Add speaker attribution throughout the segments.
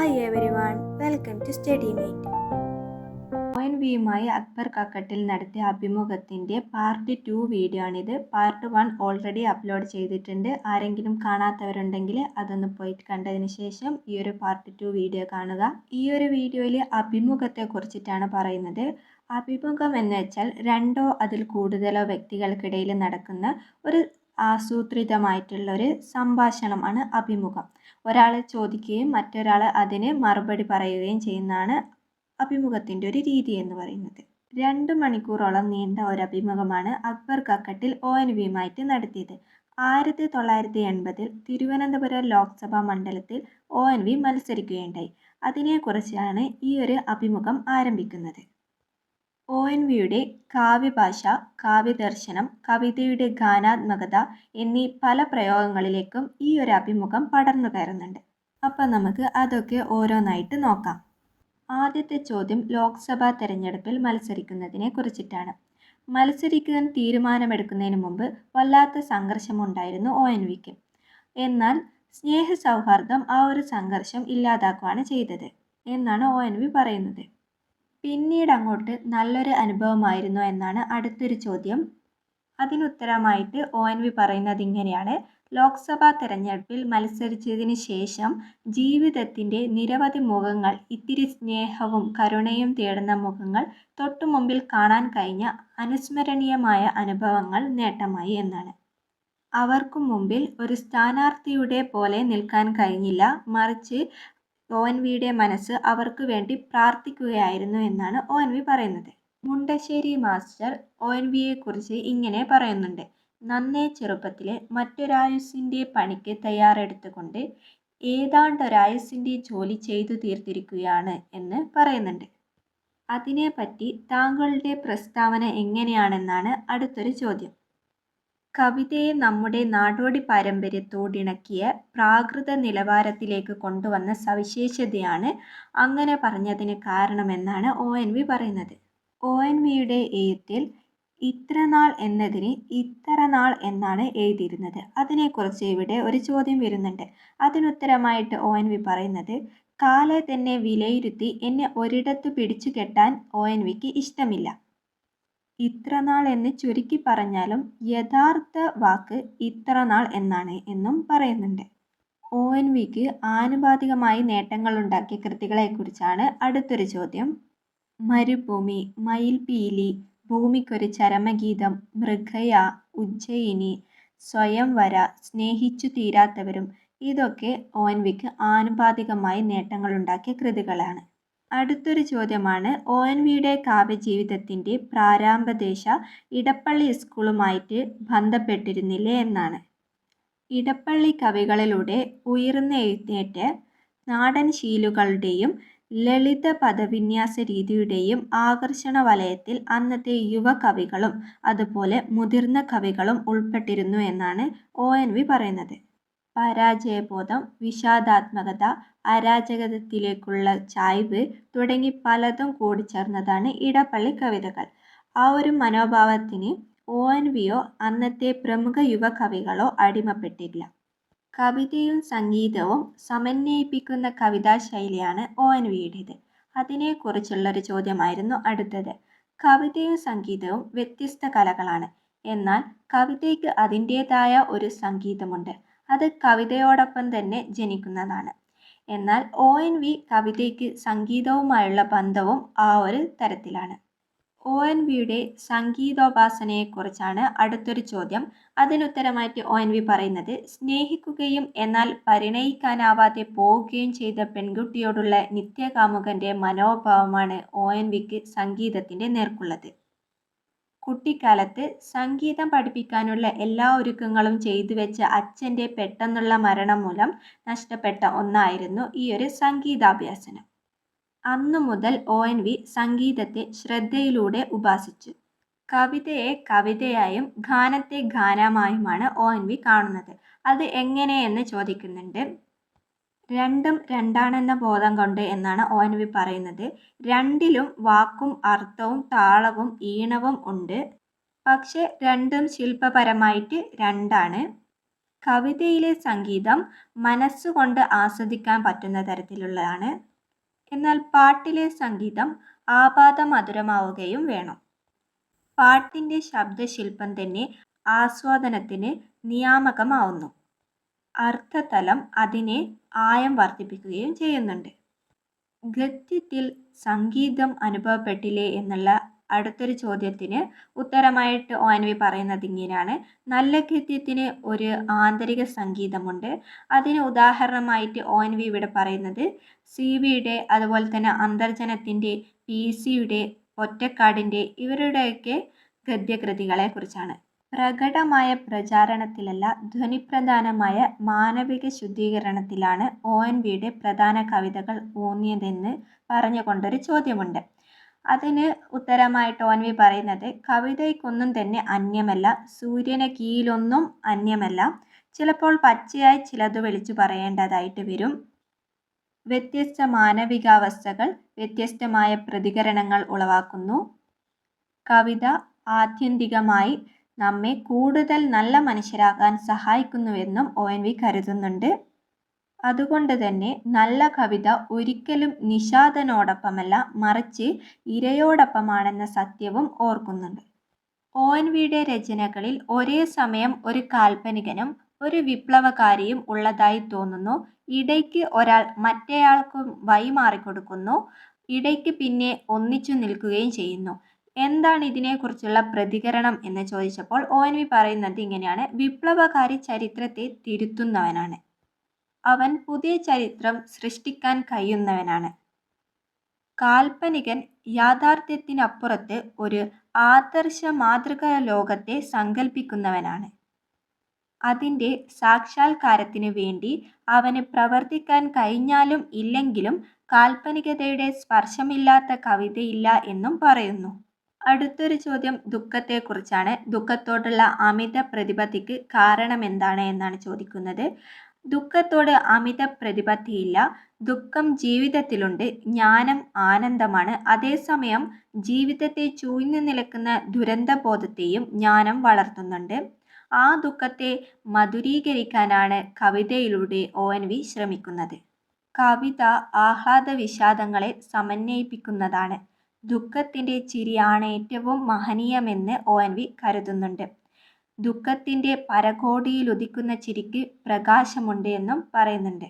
Speaker 1: Hi everyone welcome to study meet
Speaker 2: O N വിയുമായി Akbar Kakkattil നടത്തിയ അഭിമുഖത്തിന്റെ part two video ആണിത്. Part one already upload ചെയ്തിട്ടുണ്ട്. ആരെങ്കിലും കാണാത്തവരുണ്ടെങ്കിൽ അതൊന്ന് പോയിട്ട് കണ്ടതിന് ശേഷം ഈ ഒരു പാർട്ട് ടു വീഡിയോ കാണുക. ഈ ഒരു വീഡിയോയിൽ അഭിമുഖത്തെ കുറിച്ചിട്ടാണ് പറയുന്നത്. അഭിമുഖം എന്ന് വെച്ചാൽ രണ്ടോ അതിൽ കൂടുതലോ വ്യക്തികൾക്കിടയിൽ നടക്കുന്ന ഒരു ആസൂത്രിതമായിട്ടുള്ള ഒരു സംഭാഷണമാണ് അഭിമുഖം. ഒരാൾ ചോദിക്കുകയും മറ്റൊരാൾ അതിന് മറുപടി പറയുകയും ചെയ്യുന്നതാണ് അഭിമുഖത്തിന്റെ ഒരു രീതി എന്ന് പറയുന്നത്. രണ്ട് മണിക്കൂറോളം നീണ്ട ഒരു അഭിമുഖമാണ് അക്ബർ കക്കട്ടിൽ ഒ എൻ വിയുമായിട്ട് നടത്തിയത്. ആയിരത്തി തൊള്ളായിരത്തി എൺപതിൽ തിരുവനന്തപുരം ലോക്സഭാ മണ്ഡലത്തിൽ ഒ എൻ വി മത്സരിക്കുകയുണ്ടായി. അതിനെക്കുറിച്ചാണ് ഈ ഒരു അഭിമുഖം ആരംഭിക്കുന്നത്. ഒ എൻ വിയുടെ കാവ്യഭാഷ കാവ്യദർശനം കവിതയുടെ ഗാനാത്മകത എന്നീ പല പ്രയോഗങ്ങളിലേക്കും ഈ ഒരു അഭിമുഖം പടർന്നു കയറുന്നുണ്ട്. അപ്പം നമുക്ക് അതൊക്കെ ഓരോന്നായിട്ട് നോക്കാം. ആദ്യത്തെ ചോദ്യം ലോക്സഭാ തെരഞ്ഞെടുപ്പിൽ മത്സരിക്കുന്നതിനെ കുറിച്ചിട്ടാണ്. മത്സരിക്കാൻ തീരുമാനമെടുക്കുന്നതിന് മുമ്പ് വല്ലാത്ത സംഘർഷമുണ്ടായിരുന്നു ഒ എൻ വിക്ക്. എന്നാൽ സ്നേഹ സൗഹാർദ്ദം ആ ഒരു സംഘർഷം ഇല്ലാതാക്കുകയാണ് ചെയ്തത് എന്നാണ് ഒ എൻ വി പറയുന്നത്. പിന്നീട് അങ്ങോട്ട് നല്ലൊരു അനുഭവമായിരുന്നു എന്നാണ് അടുത്തൊരു ചോദ്യം. അതിനുത്തരമായിട്ട് ഒ എൻ വി പറയുന്നത് ഇങ്ങനെയാണ്. ലോക്സഭാ തെരഞ്ഞെടുപ്പിൽ മത്സരിച്ചതിന് ശേഷം ജീവിതത്തിന്റെ നിരവധി മുഖങ്ങൾ ഇത്തിരി സ്നേഹവും കരുണയും തേടുന്ന മുഖങ്ങൾ തൊട്ടുമുമ്പിൽ കാണാൻ കഴിഞ്ഞ അനുസ്മരണീയമായ അനുഭവങ്ങൾ നേട്ടമായി എന്നാണ്. അവർക്കു മുമ്പിൽ ഒരു സ്ഥാനാർത്ഥിയുടെ പോലെ നിൽക്കാൻ കഴിഞ്ഞില്ല. മറിച്ച് ഒ എൻ വിയുടെ മനസ്സ് അവർക്ക് വേണ്ടി പ്രാർത്ഥിക്കുകയായിരുന്നു എന്നാണ് ഒ എൻ വി പറയുന്നത്. മുണ്ടശ്ശേരി മാസ്റ്റർ ഒ എൻ വിയെക്കുറിച്ച് ഇങ്ങനെ പറയുന്നുണ്ട്. നന്നേ ചെറുപ്പത്തിലെ മറ്റൊരായുസിന്റെ പണിക്ക് തയ്യാറെടുത്തുകൊണ്ട് ഏതാണ്ടൊരായുസിന്റെ ജോലി ചെയ്തു തീർത്തിരിക്കുകയാണ് എന്ന് പറയുന്നുണ്ട്. അതിനെപ്പറ്റി താങ്കളുടെ പ്രസ്താവന എങ്ങനെയാണെന്നാണ് അടുത്തൊരു ചോദ്യം. കവിതയെ നമ്മുടെ നാടോടി പാരമ്പര്യത്തോടിണക്കിയ പ്രാകൃത നിലവാരത്തിലേക്ക് കൊണ്ടുവന്ന സവിശേഷതയാണ് അങ്ങനെ പറഞ്ഞതിന് കാരണമെന്നാണ് ഒ എൻ വി പറയുന്നത്. ഒ എൻ വിയുടെ എഴുത്തിൽ ഇത്രനാൾ എന്നതിന് ഇത്ര നാൾ എന്നാണ് എഴുതിയിരുന്നത്. അതിനെക്കുറിച്ച് ഇവിടെ ഒരു ചോദ്യം വരുന്നുണ്ട്. അതിനുത്തരമായിട്ട് ഒ എൻ വി പറയുന്നത് കാലെ തന്നെ വിലയിരുത്തി എന്നെ ഒരിടത്ത് പിടിച്ചു കെട്ടാൻ ഒ എൻ വിക്ക് ഇഷ്ടമില്ല. ഇത്രനാൾ എന്ന് ചുരുക്കി പറഞ്ഞാലും യഥാർത്ഥ വാക്ക് ഇത്രനാൾ എന്നാണ് എന്നും പറയുന്നുണ്ട്. ഒ എൻ വിക്ക് ആനുപാതികമായി നേട്ടങ്ങളുണ്ടാക്കിയ കൃതികളെക്കുറിച്ചാണ് അടുത്തൊരു ചോദ്യം. മരുഭൂമി മയിൽപീലി ഭൂമിക്കൊരു ചരമഗീതം മൃഗയ ഉജ്ജയിനി സ്വയംവര സ്നേഹിച്ചു തീരാത്തവരും ഇതൊക്കെ ഒ എൻ വിക്ക് ആനുപാതികമായി നേട്ടങ്ങളുണ്ടാക്കിയ കൃതികളാണ്. അടുത്തൊരു ചോദ്യമാണ്. ഒ എൻ വിയുടെ കാവ്യജീവിതത്തിന്റെ പ്രാരംഭദേശ ഇടപ്പള്ളി സ്കൂളുമായിട്ട് ബന്ധപ്പെട്ടിരുന്നില്ലേ എന്നാണ്. ഇടപ്പള്ളി കവികളിലൂടെ ഉയർന്നെഴുന്നേറ്റ നാടൻ ശീലുകളുടെയും ലളിത പദവിന്യാസ രീതിയുടെയും ആകർഷണ വലയത്തിൽ അന്നത്തെ യുവ കവികളും അതുപോലെ മുതിർന്ന കവികളും ഉൾപ്പെട്ടിരുന്നു എന്നാണ് ഒ എൻ വി പറയുന്നത്. പരാജയബോധം വിഷാദാത്മകത അരാജകത്വത്തിലേക്കുള്ള ചായ്വ് തുടങ്ങി പലതും കൂടിച്ചേർന്നതാണ് ഇടപ്പള്ളി കവിതകൾ. ആ ഒരു മനോഭാവത്തിന് ഒ എൻ വിയോ അന്നത്തെ പ്രമുഖ യുവ കവികളോ അടിമപ്പെട്ടില്ല. കവിതയും സംഗീതവും സമന്വയിപ്പിക്കുന്ന കവിതാ ശൈലിയാണ് ഒ എൻ വിയുടേത് അതിനെക്കുറിച്ചുള്ളൊരു ചോദ്യമായിരുന്നു അടുത്തത്. കവിതയും സംഗീതവും വ്യത്യസ്ത കലകളാണ്. എന്നാൽ കവിതയ്ക്ക് അതിന്റേതായ ഒരു സംഗീതമുണ്ട്. അത് കവിതയോടൊപ്പം തന്നെ ജനിക്കുന്നതാണ്. എന്നാൽ ഒ എൻ വി കവിതയ്ക്ക് സംഗീതവുമായുള്ള ബന്ധവും ആ ഒരു തരത്തിലാണ്. ഒ എൻ വിയുടെ സംഗീതോപാസനയെക്കുറിച്ചാണ് അടുത്തൊരു ചോദ്യം. അതിനുത്തരമായിട്ട് ഒ എൻ വി പറയുന്നത് സ്നേഹിക്കുകയും എന്നാൽ പരിണയിക്കാനാവാതെ പോവുകയും ചെയ്ത പെൺകുട്ടിയോടുള്ള നിത്യകാമുകന്റെ മനോഭാവമാണ് ഒ എൻ വിക്ക് സംഗീതത്തിന്റെ നേർക്കുള്ളത്. കുട്ടിക്കാലത്ത് സംഗീതം പഠിപ്പിക്കാനുള്ള എല്ലാ ഒരുക്കങ്ങളും ചെയ്തു വെച്ച അച്ഛന്റെ പെട്ടെന്നുള്ള മരണം മൂലം നഷ്ടപ്പെട്ട ഒന്നായിരുന്നു ഈ ഒരു സംഗീതാഭ്യാസനം. അന്നു മുതൽ ഒ എൻ വി സംഗീതത്തെ ശ്രദ്ധയിലൂടെ ഉപാസിച്ചു. കവിതയെ കവിതയായും ഗാനത്തെ ഗാനമായുമാണ് ഒ എൻ വി കാണുന്നത്. അത് എങ്ങനെയെന്ന് ചോദിക്കുന്നുണ്ട്. രണ്ടും രണ്ടാണെന്ന ബോധം കൊണ്ട് എന്നാണ് ഒ എൻ വി പറയുന്നത്. രണ്ടിലും വാക്കും അർത്ഥവും താളവും ഈണവും ഉണ്ട്. പക്ഷെ രണ്ടും ശില്പപരമായിട്ട് രണ്ടാണ്. കവിതയിലെ സംഗീതം മനസ്സുകൊണ്ട് ആസ്വദിക്കാൻ പറ്റുന്ന തരത്തിലുള്ളതാണ്. എന്നാൽ പാട്ടിലെ സംഗീതം ആപാദമധുരമാവുകയും വേണം. പാട്ടിന്റെ ശബ്ദശില്പം തന്നെ ആസ്വാദനത്തിന് നിയാമകമാവുന്നു. അർത്ഥതലം അതിനെ ആയം വർദ്ധിപ്പിക്കുകയും ചെയ്യുന്നുണ്ട്. ഗദ്യത്തിൽ സംഗീതം അനുഭവപ്പെട്ടില്ലേ എന്നുള്ള അടുത്തൊരു ചോദ്യത്തിന് ഉത്തരമായിട്ട് ഒ എൻ വി പറയുന്നത് ഇങ്ങനെയാണ്. നല്ല ഗദ്യത്തിന് ഒരു ആന്തരിക സംഗീതമുണ്ട്. അതിന് ഉദാഹരണമായിട്ട് ഒ എൻ വി ഇവിടെ പറയുന്നത് സി വിയുടെ അതുപോലെ തന്നെ അന്തർജനത്തിന്റെ പി സിയുടെ ഒറ്റക്കാടിന്റെ ഇവരുടെയൊക്കെ ഗദ്യകൃതികളെ കുറിച്ചാണ്. പ്രകടമായ പ്രചാരണത്തിലല്ല ധ്വനിപ്രധാനമായ മാനവിക ശുദ്ധീകരണത്തിലാണ് ഒ എൻ വിയുടെ പ്രധാന കവിതകൾ ഊന്നിയതെന്ന് പറഞ്ഞുകൊണ്ടൊരു ചോദ്യമുണ്ട്. അതിന് ഉത്തരമായിട്ട് ഒ എൻ വി പറയുന്നത് കവിതയ്ക്കൊന്നും തന്നെ അന്യമല്ല സൂര്യന് കീഴിലൊന്നും അന്യമല്ല. ചിലപ്പോൾ പച്ചയായി ചിലത് വിളിച്ചു പറയേണ്ടതായിട്ട് വരും. വ്യത്യസ്ത മാനവികാവസ്ഥകൾ വ്യത്യസ്തമായ പ്രതികരണങ്ങൾ ഉളവാക്കുന്നു. കവിത ആത്യന്തികമായി നമ്മെ കൂടുതൽ നല്ല മനുഷ്യരാകാൻ സഹായിക്കുന്നുവെന്നും ഒ എൻ വി കരുതുന്നുണ്ട്. അതുകൊണ്ട് തന്നെ നല്ല കവിത ഒരിക്കലും നിഷാദനോടൊപ്പമല്ല മറിച്ച് ഇരയോടൊപ്പമാണെന്ന സത്യവും ഓർക്കുന്നുണ്ട്. ഒ എൻ വിയുടെ രചനകളിൽ ഒരേ സമയം ഒരു കാൽപ്പനികനും ഒരു വിപ്ലവകാരിയും ഉള്ളതായി തോന്നുന്നു. ഇടയ്ക്ക് ഒരാൾ മറ്റേയാൾക്കും വഴിമാറിക്കൊടുക്കുന്നു. ഇടയ്ക്ക് പിന്നെ ഒന്നിച്ചു നിൽക്കുകയും ചെയ്യുന്നു. എന്താണ് ഇതിനെക്കുറിച്ചുള്ള പ്രതികരണം എന്ന് ചോദിച്ചപ്പോൾ ഒ എൻ വി പറയുന്നത് ഇങ്ങനെയാണ്. വിപ്ലവകാരി ചരിത്രത്തെ തിരുത്തുന്നവനാണ്. അവൻ പുതിയ ചരിത്രം സൃഷ്ടിക്കാൻ കഴിയുന്നവനാണ്. കാൽപ്പനികൻ യാഥാർത്ഥ്യത്തിനപ്പുറത്ത് ഒരു ആദർശ മാതൃക ലോകത്തെ സങ്കല്പിക്കുന്നവനാണ് അതിന്റെ സാക്ഷാത്കാരത്തിന് വേണ്ടി അവന് പ്രവർത്തിക്കാൻ കഴിഞ്ഞാലും ഇല്ലെങ്കിലും കാൽപ്പനികതയുടെ സ്പർശമില്ലാത്ത കവിതയില്ല എന്നും പറയുന്നു. അടുത്തൊരു ചോദ്യം ദുഃഖത്തെക്കുറിച്ചാണ്. ദുഃഖത്തോടുള്ള അമിത പ്രതിപത്തിക്ക് കാരണമെന്താണ് എന്നാണ് ചോദിക്കുന്നത്. ദുഃഖത്തോട് അമിത പ്രതിപത്തിയില്ല. ദുഃഖം ജീവിതത്തിലുണ്ട്. ജ്ഞാനം ആനന്ദമാണ്. അതേസമയം ജീവിതത്തെ ചൂഴ്ന്നു നിൽക്കുന്ന ദുരന്തബോധത്തെയും ജ്ഞാനം വളർത്തുന്നുണ്ട്. ആ ദുഃഖത്തെ മധുരീകരിക്കാനാണ് കവിതയിലൂടെ ഒ എൻ വി ശ്രമിക്കുന്നത്. കവിത ആഹ്ലാദ വിഷാദങ്ങളെ സമന്വയിപ്പിക്കുന്നതാണ്. ദുഃഖത്തിന്റെ ചിരിയാണ് ഏറ്റവും മഹനീയമെന്ന് ഒ എൻ വി കരുതുന്നുണ്ട്. ദുഃഖത്തിന്റെ പരകോടിയിലുദിക്കുന്ന ചിരിക്ക് പ്രകാശമുണ്ട് എന്നും പറയുന്നുണ്ട്.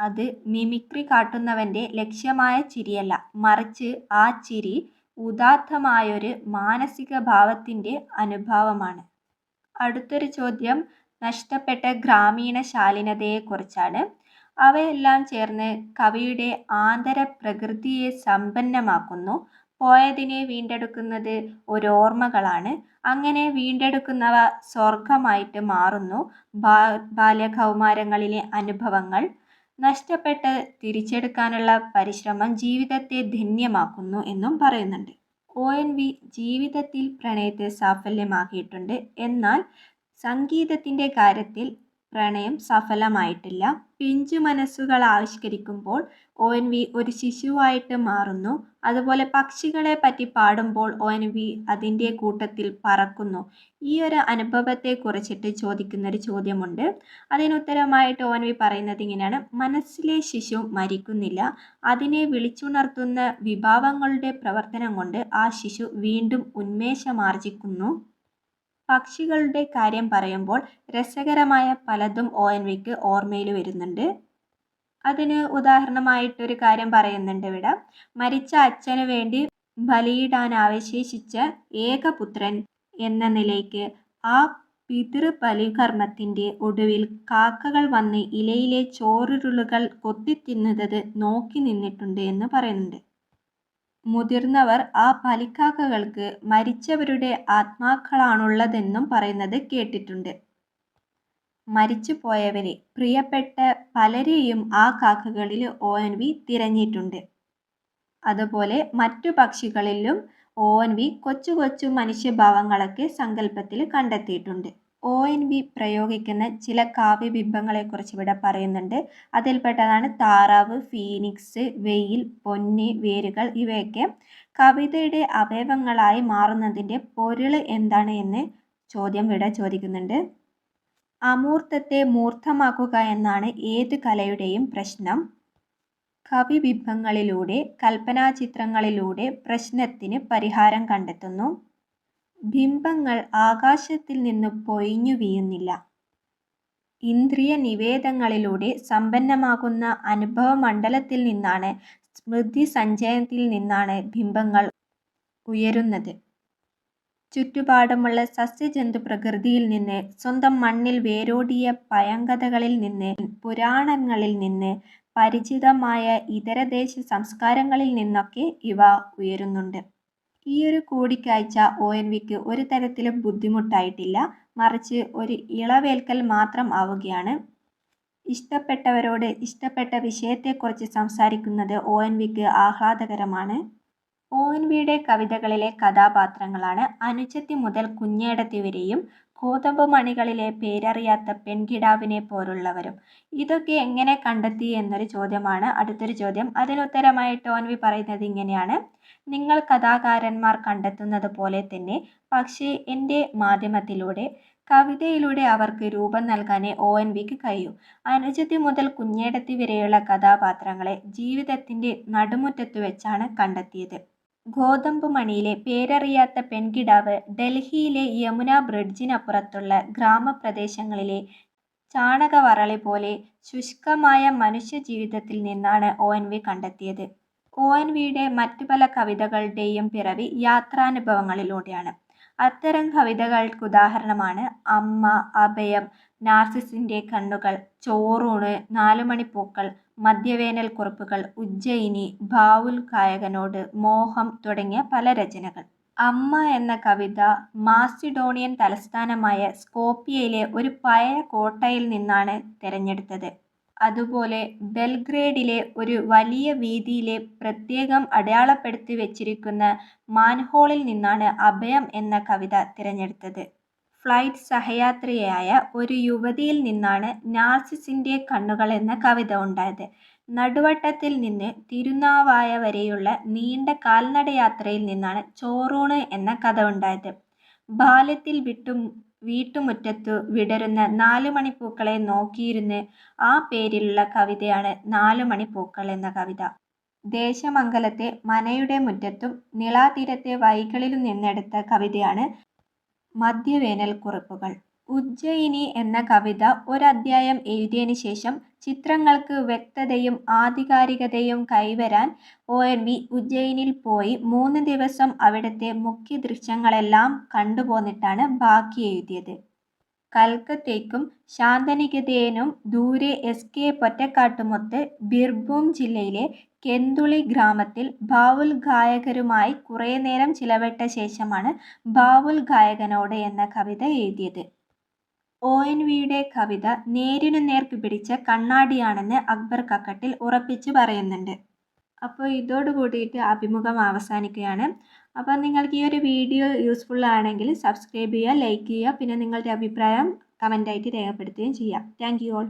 Speaker 2: അത് മിമിക്രി കാട്ടുന്നവന്റെ ലക്ഷ്യമായ ചിരിയല്ല. മറിച്ച് ആ ചിരി ഉദാത്തമായൊരു മാനസിക ഭാവത്തിന്റെ അനുഭവമാണ്. അടുത്തൊരു ചോദ്യം. നഷ്ടപ്പെട്ട ഗ്രാമീണ ശാലീനതയെക്കുറിച്ചാണ്. അവയെല്ലാം ചേർന്ന് കവിയുടെ ആന്തര പ്രകൃതിയെ സമ്പന്നമാക്കുന്നു. പോയതിനെ വീണ്ടെടുക്കുന്നത് ഓരോർമ്മകളാണ് അങ്ങനെ വീണ്ടെടുക്കുന്നവ സ്വർഗമായിട്ട് മാറുന്നു. ബാ ബാല്യകൗമാരങ്ങളിലെ അനുഭവങ്ങൾ. നഷ്ടപ്പെട്ട് തിരിച്ചെടുക്കാനുള്ള പരിശ്രമം ജീവിതത്തെ ധന്യമാക്കുന്നു എന്നും പറയുന്നുണ്ട്. ഒ. എൻ. വി. ജീവിതത്തിൽ പ്രണയത്തെ സാഫല്യമാക്കിയിട്ടുണ്ട്. എന്നാൽ സംഗീതത്തിന്റെ കാര്യത്തിൽ പ്രണയം സഫലമായിട്ടില്ല. പിഞ്ചു മനസ്സുകൾ ആവിഷ്കരിക്കുമ്പോൾ ഒ എൻ വി ഒരു ശിശുവായിട്ട് മാറുന്നു. അതുപോലെ പക്ഷികളെ പറ്റി പാടുമ്പോൾ ഒ എൻ വി അതിന്റെ കൂട്ടത്തിൽ പറക്കുന്നു. ഈ ഒരു അനുഭവത്തെ കുറിച്ചിട്ട് ചോദിക്കുന്നൊരു ചോദ്യമുണ്ട്. അതിനുത്തരമായിട്ട് ഒ എൻ വി പറയുന്നത് ഇങ്ങനെയാണ്. മനസ്സിലെ ശിശു മരിക്കുന്നില്ല. അതിനെ വിളിച്ചുണർത്തുന്ന വിഭാവങ്ങളുടെ പ്രവർത്തനം കൊണ്ട് ആ ശിശു വീണ്ടും ഉന്മേഷമാർജിക്കുന്നു പക്ഷികളുടെ കാര്യം പറയുമ്പോൾ രസകരമായ പലതും ഒ എൻ വിക്ക് ഓർമ്മയിൽ വരുന്നുണ്ട്. അതിന് ഉദാഹരണമായിട്ടൊരു കാര്യം പറയുന്നുണ്ട് ഇവിടെ. മരിച്ച അച്ഛന് വേണ്ടി ബലിയിടാൻ അവശേഷിച്ച ഏകപുത്രൻ എന്ന നിലയ്ക്ക് ആ പിതൃബലികർമ്മത്തിന്റെ ഒടുവിൽ കാക്കകൾ വന്ന് ഇലയിലെ ചോറുരുളുകൾ കൊത്തിത്തിന്നുന്നത് നോക്കി നിന്നിട്ടുണ്ട് എന്ന് പറയുന്നുണ്ട്. മുതിർന്നവർ ആ പലിക്കാക്കകൾക്ക് മരിച്ചവരുടെ ആത്മാക്കളാണുള്ളതെന്നും പറയുന്നത് കേട്ടിട്ടുണ്ട്. മരിച്ചുപോയവരെ പ്രിയപ്പെട്ട പലരെയും ആ കാക്കകളിൽ ഒ എൻ വി തിരഞ്ഞിട്ടുണ്ട്. അതുപോലെ മറ്റു പക്ഷികളിലും ഒ എൻ വി കൊച്ചു കൊച്ചു മനുഷ്യഭാവങ്ങളൊക്കെ സങ്കല്പത്തിൽ കണ്ടെത്തിയിട്ടുണ്ട്. ഒ എൻ വി പ്രയോഗിക്കുന്ന ചില കാവ്യബിംബങ്ങളെക്കുറിച്ച് ഇവിടെ പറയുന്നുണ്ട് അതിൽപ്പെട്ടതാണ് താറാവ് ഫീനിക്സ് വെയിൽ പൊന്നി വേരുകൾ ഇവയൊക്കെ കവിതയുടെ അവയവങ്ങളായി മാറുന്നതിന്റെ പൊരുൾ എന്താണ് എന്ന് ചോദ്യം ഇവിടെ ചോദിക്കുന്നുണ്ട് അമൂർത്തത്തെ മൂർത്തമാക്കുക എന്നാണ് ഏത് കലയുടെയും പ്രശ്നം. കവിബിംബങ്ങളിലൂടെ, കൽപ്പനാചിത്രങ്ങളിലൂടെ പ്രശ്നത്തിന് പരിഹാരം കണ്ടെത്തുന്നു. ബിംബങ്ങൾ ആകാശത്തിൽ നിന്നു പൊഴിഞ്ഞു വീഴുന്നില്ല. ഇന്ദ്രിയനിവേദങ്ങളിലൂടെ സമ്പന്നമാകുന്ന അനുഭവമണ്ഡലത്തിൽ നിന്നാണ്, സ്മൃതി സ്മൃതിസഞ്ചയത്തിൽ നിന്നാണ് ബിംബങ്ങൾ ഉയരുന്നത്. ചുറ്റുപാടുമുള്ള സസ്യജന്തുപ്രകൃതിയിൽ നിന്ന്, സ്വന്തം മണ്ണിൽ വേരോടിയ പഴങ്കഥകളിൽ നിന്ന്, പുരാണങ്ങളിൽ നിന്ന്, പരിചിതമായ ഇതരദേശ സംസ്കാരങ്ങളിൽ നിന്നൊക്കെ ഇവ ഉയരുന്നുണ്ട്. ഈയൊരു കൂടിക്കാഴ്ച ഒ. എൻ. വിക്ക് ഒരു തരത്തിലും ബുദ്ധിമുട്ടായിട്ടില്ല. മറിച്ച് ഒരു ഇളവേൽക്കൽ മാത്രം ആവുകയാണ്. ഇഷ്ടപ്പെട്ടവരോട് ഇഷ്ടപ്പെട്ട വിഷയത്തെക്കുറിച്ച് സംസാരിക്കുന്നത് ഒ. എൻ. വിക്ക് ആഹ്ലാദകരമാണ്. ഒ. എൻ. വിയുടെ കവിതകളിലെ കഥാപാത്രങ്ങളാണ് അനുജത്തി മുതൽ കുഞ്ഞേടത്തി വരെയും ഗോതമ്പുമണികളിലെ പേരറിയാത്ത പെൺകിടാവിനെ പോലുള്ളവരും ഇതൊക്കെ എങ്ങനെ കണ്ടെത്തി എന്നൊരു ചോദ്യമാണ് അടുത്തൊരു ചോദ്യം. അതിനുത്തരമായി ടോൻവി. പറയുന്നത് ഇങ്ങനെയാണ്. നിങ്ങൾ കഥാകാരന്മാർ കണ്ടെത്തുന്നത് പോലെ തന്നെ. പക്ഷേ എന്റെ മാധ്യമത്തിലൂടെ, കവിതയിലൂടെ അവർക്ക് രൂപം നൽകാനേ ഒ. എൻ. വിക്ക് കഴിയൂ. അനുജത്തി മുതൽ കുഞ്ഞേടത്തി വരെയുള്ള കഥാപാത്രങ്ങളെ ജീവിതത്തിന്റെ നടുമുറ്റത്ത് വെച്ചാണ് കണ്ടെത്തിയത്. ഗോതമ്പുമണിയിലെ പേരറിയാത്ത പെൺകിടാവ് ഡൽഹിയിലെ യമുന ബ്രിഡ്ജിനപ്പുറത്തുള്ള ഗ്രാമപ്രദേശങ്ങളിലെ ചാണകവറളി പോലെ ശുഷ്കമായ മനുഷ്യജീവിതത്തിൽ നിന്നാണ് ഒ. എൻ. വി കണ്ടെത്തിയത്. ഒ. എൻ. വിയുടെ മറ്റു പല കവിതകളുടെയും പിറവി യാത്രാനുഭവങ്ങളിലൂടെയാണ്. അത്തരം കവിതകൾക്ക് ഉദാഹരണമാണ് അമ്മ, അഭയം, നാർസിസിന്റെ കണ്ണുകൾ, ചോറൂണ്, നാലുമണിപ്പൂക്കൾ, മധ്യവേനൽക്കുറിപ്പുകൾ, ഉജ്ജയിനി, ബാവുൽ കായകനോട് മോഹം തുടങ്ങിയ പല രചനകൾ. അമ്മ എന്ന കവിത മാസിഡോണിയൻ തലസ്ഥാനമായ സ്കോപ്പിയയിലെ ഒരു പഴയ കോട്ടയിൽ നിന്നാണ് തിരഞ്ഞെടുത്തത് അതുപോലെ ബെൽഗ്രേഡിലെ ഒരു വലിയ വീതിയിലെ പ്രത്യേകം അടയാളപ്പെടുത്തി വെച്ചിരിക്കുന്ന മാൻഹോളിൽ നിന്നാണ് അഭയം എന്ന കവിത തിരഞ്ഞെടുത്തത്. ഫ്ലൈറ്റ് സഹയാത്രിയായ ഒരു യുവതിയിൽ നിന്നാണ് നാർസിസിന്റെ കണ്ണുകൾ എന്ന കവിത ഉണ്ടായത്. നടുവട്ടത്തിൽ നിന്ന് തിരുനാവായ വരെയുള്ള നീണ്ട കാൽനടയാത്രയിൽ നിന്നാണ് ചോറൂണ് എന്ന കഥ ഉണ്ടായത്. ബാല്യത്തിൽ വിട്ടും വീട്ടുമുറ്റത്തു വിടരുന്ന നാലുമണിപ്പൂക്കളെ നോക്കിയിരുന്ന് ആ പേരിലുള്ള കവിതയാണ് നാലുമണിപ്പൂക്കൾ എന്ന കവിത. ദേശമംഗലത്തെ മനയുടെ മുറ്റത്തും നിളാതീരത്തെ വൈകളിലും നിന്നെടുത്ത കവിതയാണ് മധ്യവേനൽക്കുറിപ്പുകൾ. ഉജ്ജയിനി എന്ന കവിത ഒരധ്യായം എഴുതിയതിന് ശേഷം ചിത്രങ്ങൾക്ക് വ്യക്തതയും ആധികാരികതയും കൈവരാൻ ഒ. എൻ. വി ഉജ്ജയിനിൽ പോയി മൂന്ന് ദിവസം അവിടുത്തെ മുഖ്യ ദൃശ്യങ്ങളെല്ലാം കണ്ടുപോന്നിട്ടാണ് ബാക്കി എഴുതിയത്. കൽക്കത്തയ്ക്കും ശാന്തനികേതനും ദൂരെ എസ്. കെ. പൊറ്റക്കാട്ടുമൊത്ത് ബിർഭൂം ജില്ലയിലെ കെന്തുളി ഗ്രാമത്തിൽ ബാവുൽ ഗായകരുമായി കുറേ നേരം ചിലവിട്ട ശേഷമാണ് ബാവുൽ ഗായകനോട് എന്ന കവിത എഴുതിയത്. ഒ. എൻ. വിയുടെ കവിത നേരിനു നേർക്ക് പിടിച്ച കണ്ണാടിയാണെന്ന് അക്ബർ കക്കട്ടിൽ ഉറപ്പിച്ച് പറയുന്നുണ്ട്. അപ്പോൾ ഇതോടുകൂടിയിട്ട് അഭിമുഖം അവസാനിക്കുകയാണ്. അപ്പോൾ നിങ്ങൾക്ക് ഈ ഒരു വീഡിയോ യൂസ്ഫുൾ ആണെങ്കിൽ സബ്സ്ക്രൈബ് ചെയ്യുക, ലൈക്ക് ചെയ്യുക, പിന്നെ നിങ്ങളുടെ അഭിപ്രായം കമന്റായിട്ട് രേഖപ്പെടുത്തുകയും ചെയ്യാം താങ്ക് യു ഓൾ.